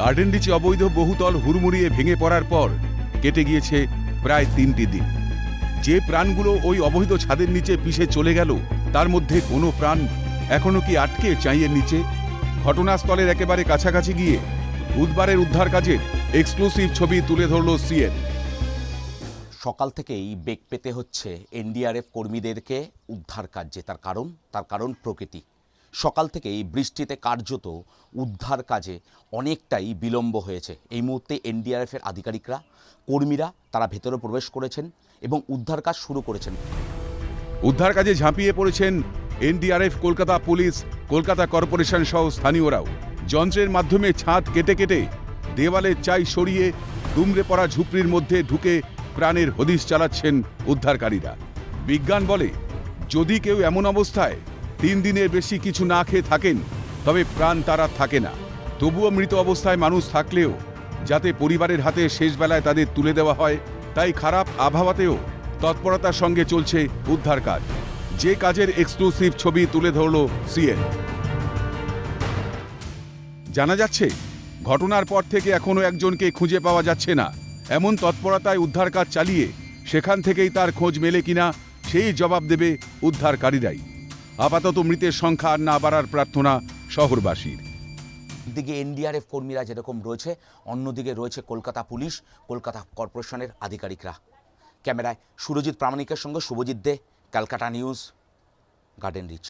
Garden অবৈধ বহুতল হুড়মুড়িয়ে ভেঙে পড়ার পর কেটে গিয়েছে প্রায় তিনটি দিন। যে প্রাণগুলো ওই অবৈধ ছাদের নিচে পিষে চলে গেল, তার মধ্যে কোনো প্রাণ এখনও কি আটকে চাইয়ের নিচে? ঘটনাস্থলের একেবারে কাছাকাছি গিয়ে বুধবারের উদ্ধার কাজের এক্সক্লুসিভ ছবি তুলে ধরল সিএন। সকাল থেকেই বেগ পেতে হচ্ছে এনডিআরএফ কর্মীদেরকে উদ্ধার কার্যে। তার কারণ তার কারণ প্রকৃতি। সকাল থেকেই বৃষ্টিতে কার্যত উদ্ধার কাজে অনেকটাই বিলম্ব হয়েছে। এই মুহূর্তে এনডিআরএফের আধিকারিকরা, কর্মীরা তারা ভেতরে প্রবেশ করেছেন এবং উদ্ধার কাজ শুরু করেছেন। উদ্ধার কাজে ঝাঁপিয়ে পড়েছেন NDRF, Kolkata police, Kolkata corporation সহ স্থানীয়রাও। যন্ত্রের মাধ্যমে ছাদ কেটে কেটে দেওয়ালের চাই সরিয়ে দুমড়ে পড়া ঝুপড়ির মধ্যে ঢুকে প্রাণের হদিশ চালাচ্ছেন উদ্ধারকারীরা। বিজ্ঞান বলে, যদি কেউ এমন অবস্থায় তিন দিনের বেশি কিছু না খেয়ে থাকেন, তবে প্রাণ তারা থাকে না। তবুও মৃত অবস্থায় মানুষ থাকলেও, যাতে পরিবারের হাতে শেষবেলায় তাদের তুলে দেওয়া হয়, তাই খারাপ আবহাওয়াতেও তৎপরতার সঙ্গে চলছে উদ্ধার কাজ। যে কাজের এক্সক্লুসিভ ছবি তুলে ধরল সিএন। জানা যাচ্ছে, ঘটনার পর থেকে এখনও একজনকে খুঁজে পাওয়া যাচ্ছে না। এমন তৎপরতায় উদ্ধার কাজ চালিয়ে, সেখান থেকেই তার খোঁজ মেলে কিনা, সেই জবাব দেবে উদ্ধারকারীরাই। আপাতত মৃতের সংখ্যা আর না বাড়ার প্রার্থনা শহরবাসীর। দিকে এনডিআরএফ কর্মীরা যেরকম রয়েছে, অন্যদিকে রয়েছে কলকাতা পুলিশ, কলকাতা কর্পোরেশনের আধিকারিকরা। ক্যামেরায় সুরজিৎ প্রামাণিকের সঙ্গে Subhajit Dey, Calcutta news, Garden Reach.